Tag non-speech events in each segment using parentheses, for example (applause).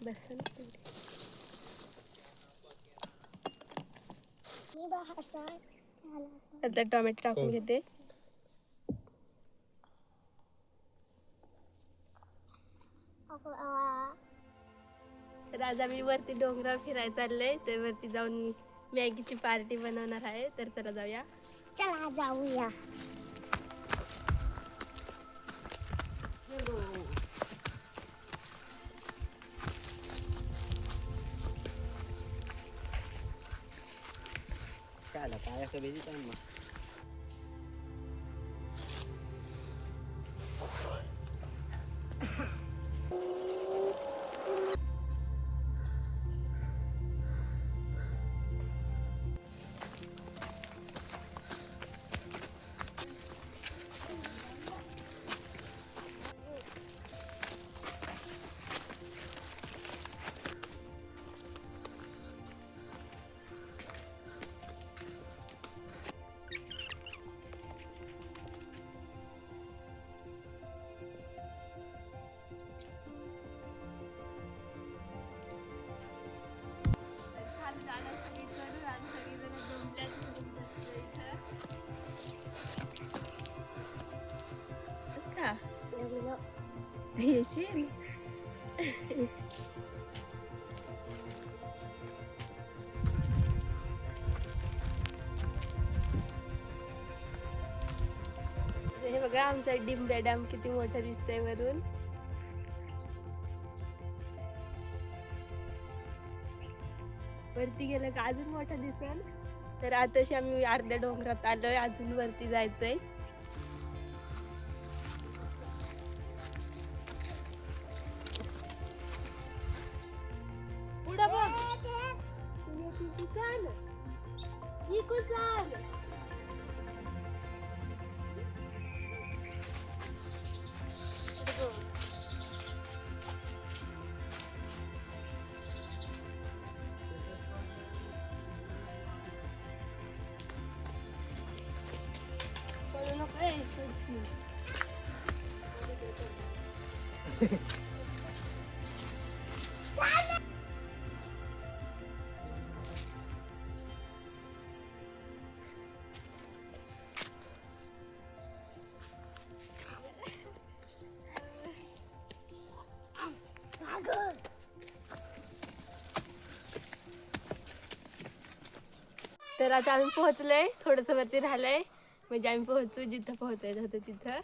मी आता टोमॅटो टाकून घेते. तर आज आम्ही वरती डोंगरावर फिरायला चाललंय तर वरती जाऊन मॅगीची पार्टी बनवणार आहे. तर चला जाऊया. चला जाऊया. काय आलं काय असं भेजी येशील हे बघा आमचा डिंब्या डॅम किती मोठा दिसतंय वरून. वरती गेलं का अजून मोठा दिसेल? तर आताशी आम्ही अर्ध्या डोंगरात आलोय अजून वरती जायचंय. तर आता आम्ही पोहोचलोय थोडस वरती राहिलंय. म्हणजे आम्ही पोहोचू जिथं पोहोचायचं होतं तिथं.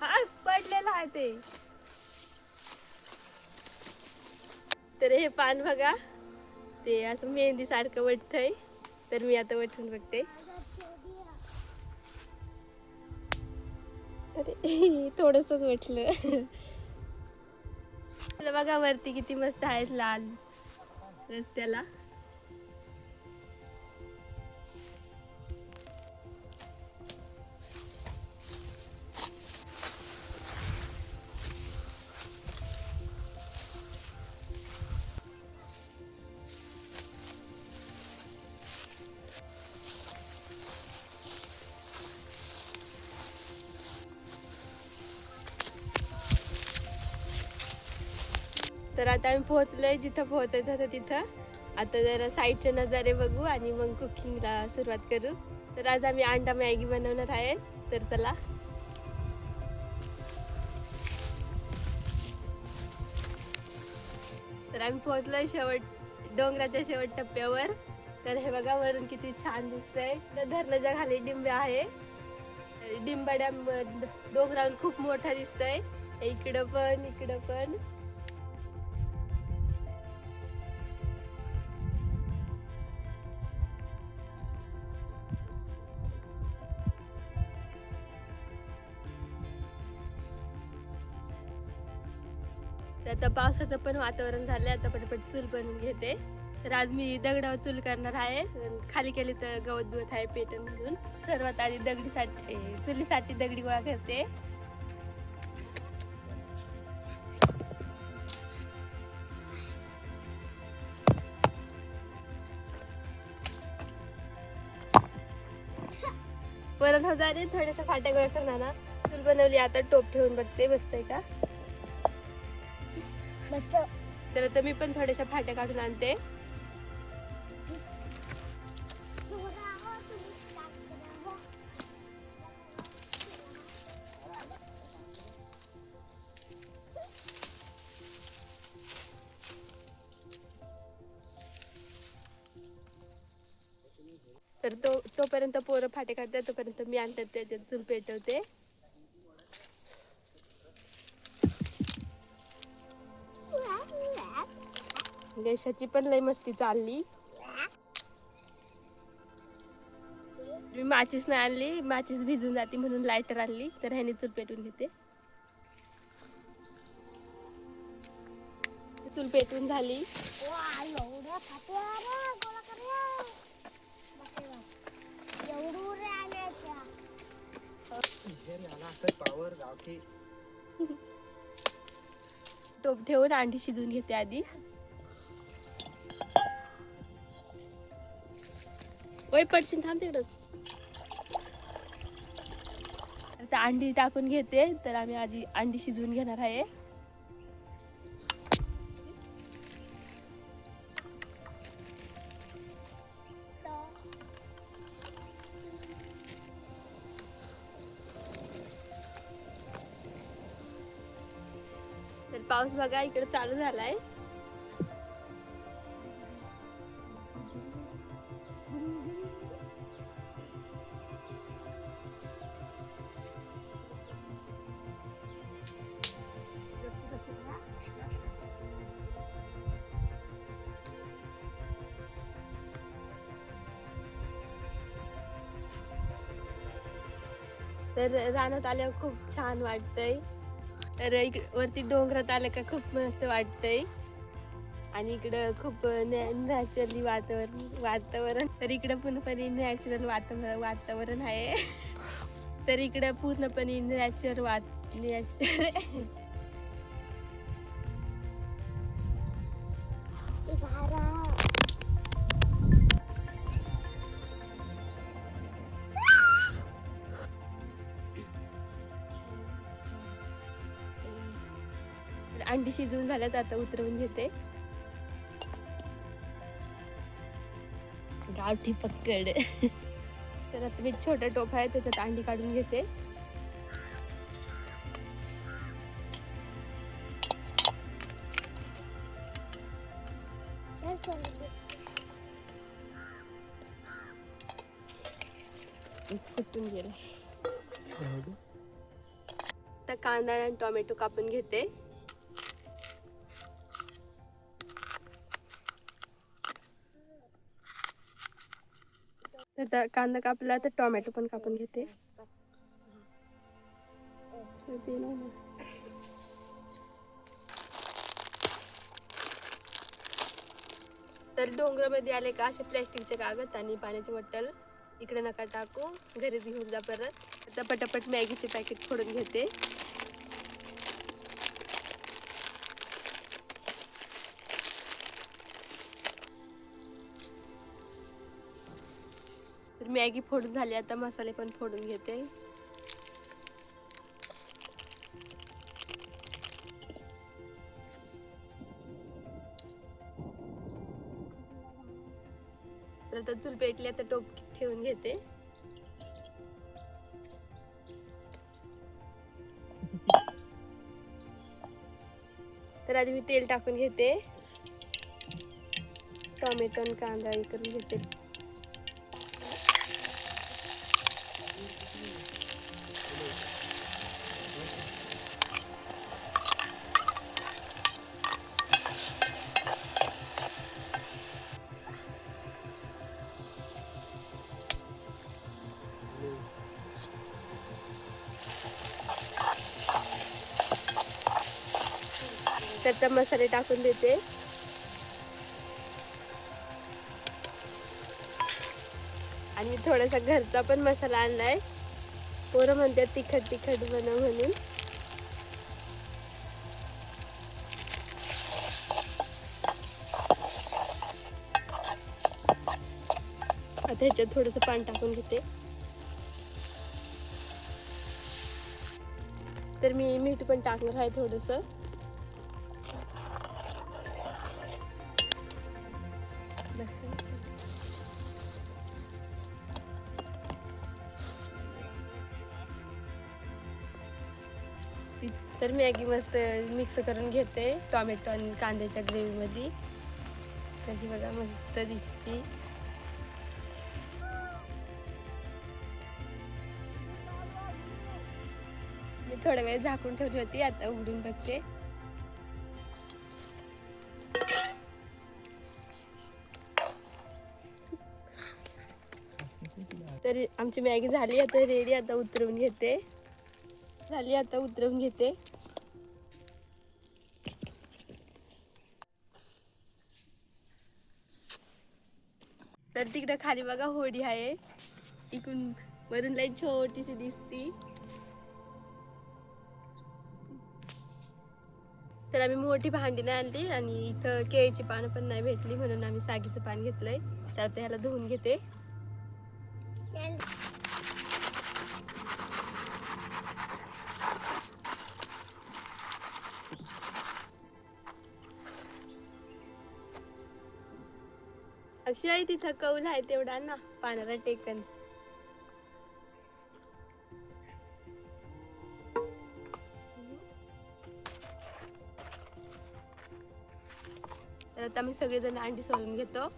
हा पडलेलं आहे ते. तर हे पान बघा ते असं मेहंदी सारखं वटतंय. तर मी आता वठून बघते. अरे थोडसच म्हटलं बघा वरती किती मस्त आहेत लाल रस्त्याला. तर आता आम्ही पोहोचलोय जिथं पोहोचायचं होतं तिथं. आता जरा साईडचे नजारे बघू आणि मग कुकिंगला सुरुवात करू. तर आज आम्ही अंडा मॅगी बनवणार आहे तर चला. तर आम्ही पोहोचलोय शेवट डोंगराच्या शेवट टप्प्यावर. तर हे बघा वरून किती छान दिसतंय. तर धरणाच्या खाली डिंबे आहे. तर डिंबा डॅम डोंगरावर खूप मोठा दिसतंय. इकडं पण इकडं पण. तर आता पावसाचं पण वातावरण झालं आता पटपट चूल बनवून घेते. तर आज मी दगडावर चूल करणार आहे. खाली केली तर गवत बिवत आहे पेटन म्हणून सर्वात आधी दगडीसाठी चुलीसाठी दगडी गोळा करते. परत हजार झाले फाटे गोळा करणार ना. चूल बनवली आता टोप ठेवून बघते. बसतंय का? तर आता मी पण थोड्याशा फाट्या काढून आणते. तर तो तोपर्यंत पोरं फाटे काढतात तोपर्यंत मी आणतात त्याच्यात चूल पेटवते. यशाची पण लय मस्ती चालली. मी माचीस नाही आणली माचीस भिजून जाते म्हणून लायटर आणली तर ह्याने चूल पेटून घेते. चूल पेटून झाली. टोप ठेवून अंडी शिजवून घेते आधी. ओय पडशील थांब तिकडंच आता अंडी टाकून घेते तर आम्ही आधी अंडी शिजवून घेणार आहे. तर पाऊस बघा इकडे चालू झालाय. तर रानात आल्यावर खूप छान वाटतंय. तर इकडे वरती डोंगरात आलं का खूप मस्त वाटतंय. आणि इकडं खूप नॅचरली वातावरण वातावरण. तर इकडं पूर्णपणे नॅचरल वातावरण वातावरण आहे. (laughs) तर इकडं पूर्णपणे नॅचर वात नॅचर (laughs) अंडी शिजवून झाल्यात आता उतरवून घेते. गावठी पक्कड. तर आता मी छोटा टोप आहे त्याच्यात अंडी काढून घेते. फुटून गेले आता कांदा आणि टोमॅटो कापून घेते. आता कांदा कापला तर टोमॅटो पण कापून घेते. तर डोंगरामध्ये आले का असे प्लॅस्टिकचे कागद आणि पाण्याची बॉटल. इकडे नका टाकू. घरीच घेऊन जा परत. आता पटापट मॅगीचे पॅकेट फोडून घेते. तर मॅगी फोडून झाली आता मसाले पण फोडून घेते. तर आता चूल पेटली आता टोप ठेवून घेते. तर आधी मी तेल टाकून घेते. टोमॅटो आणि कांदा हे करून घेते. आता मसाले टाकून देते. आणि थोडासा घरचा पण मसाला आणलाय. पोरं म्हणते तिखट तिखट बनव म्हणून. आता ह्याच्यात थोडंसं पाणी टाकून घेते. तर मी मीठ पण टाकणार आहे थोडंसं. तर मॅगी मस्त मिक्स करून घेते. टॉमॅटो आणि कांद्याच्या ग्रेव्हीमध्ये. तर ही बघा मस्त दिसते. मी थोडा वेळ झाकून ठेवली होती आता उघडून बघते. तर आमची मॅगी झाली आता रेडी आता उतरवून घेते. झाली आता उतरवून घेते. तिकडे खाली बघा होडी आहे. इकडून वरून लई छोटीशी दिसती. तर आम्ही मोठी भांडी नाही आणली आणि इथं केळीची पानं पण नाही भेटली म्हणून आम्ही सागीचं पान घेतलंय. तर त्याला ह्याला धुवून घेते. शिवाय तिथं कौल आहे तेवढा ना पाण्याला टेकन. तर आता मी सगळेजण अंडी सोलून घेतो.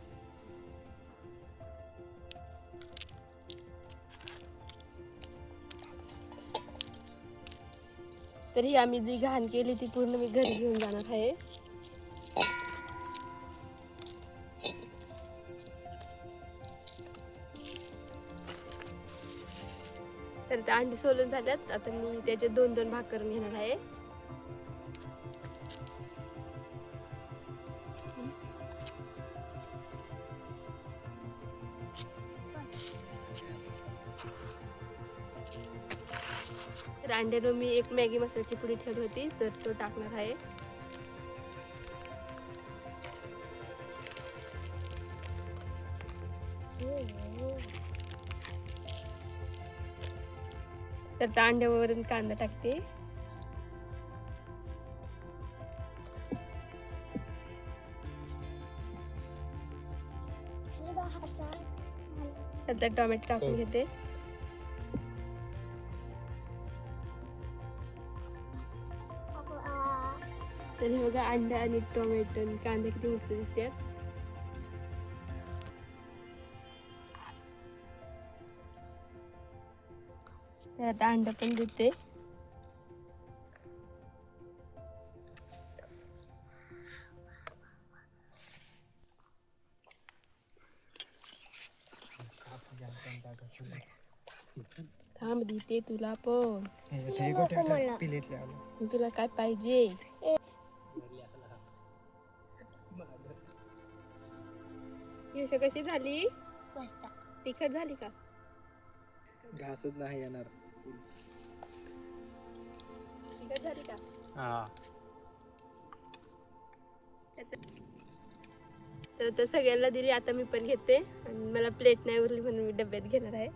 तरी आम्ही जी घाण केली ती पूर्ण मी घरी घेऊन जाणार आहे. तर त्या अंडी सोलून झाल्यात. आता मी त्याचे दोन दोन भाग करून घेणार आहे. तर अंड्यानं मी एक मॅगी मसाल्याची पुडी ठेवली होती तर तो टाकणार आहे. तर त्या अंड्यावरून कांदा टाकते. नंतर टोमॅटो टाकून घेते. तर हे बघा अंडा आणि टोमॅटो आणि कांदा किती मस्त दिसतात. तर आता अंडा पण देते थांब देते तुला पण. तुला काय पाहिजे? कशी झाली? तिखट झाली का? घासूच नाही येणार. तिखट झाली का? हा. तर आता सगळ्यांना दिली आता मी पण घेते. आणि मला प्लेट नाही उरली म्हणून मी डब्यात घेणार आहे.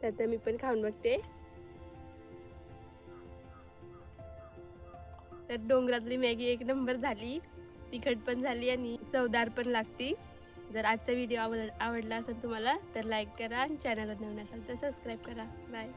तर आता मी पण खाऊन बघते. तर डोंगरातली मॅगी एक नंबर झाली. तिखट पण झाली आणि चवदार पण लागती. जर आजचा व्हिडिओ आवड आवडला असेल तुम्हाला तर लाईक करा आणि चॅनलवर नवीन असाल तर सबस्क्राईब करा. बाय